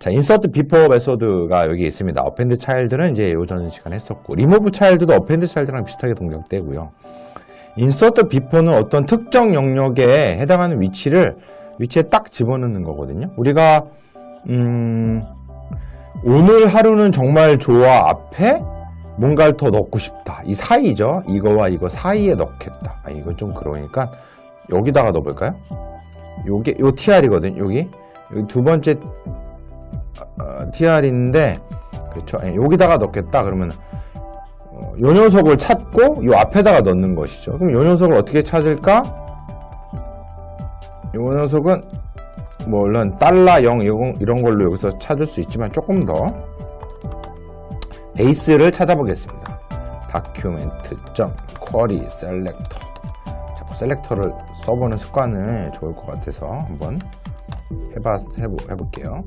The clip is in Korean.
자, insert before 메소드가 여기 있습니다. append child는 이제 요전 시간에 했었고, remove child도 append child랑 비슷하게 동작되고요. insert before는 어떤 특정 영역에 해당하는 위치를 위치에 딱 집어넣는 거거든요. 우리가 음, 오늘 하루는 정말 좋아 앞에 뭔가를 더 넣고 싶다. 이 사이죠. 이거와 이거 사이에 넣겠다. 아, 이건 좀 그러니까 여기다가 넣어볼까요? 요게 요 TR이거든. 여기 여기 두 번째 어, TR인데 그렇죠. 예, 여기다가 넣겠다. 그러면 어, 요 녀석을 찾고 요 앞에다가 넣는 것이죠. 그럼 요 녀석을 어떻게 찾을까? 요 녀석은 뭐 물론 달러 0 이런, 걸로 여기서 찾을 수 있지만 조금 더 베이스를 찾아보겠습니다. document.query selector 자꾸 셀렉터를 써보는 습관을 좋을 것 같아서 한번 해봐, 해보, 해볼게요.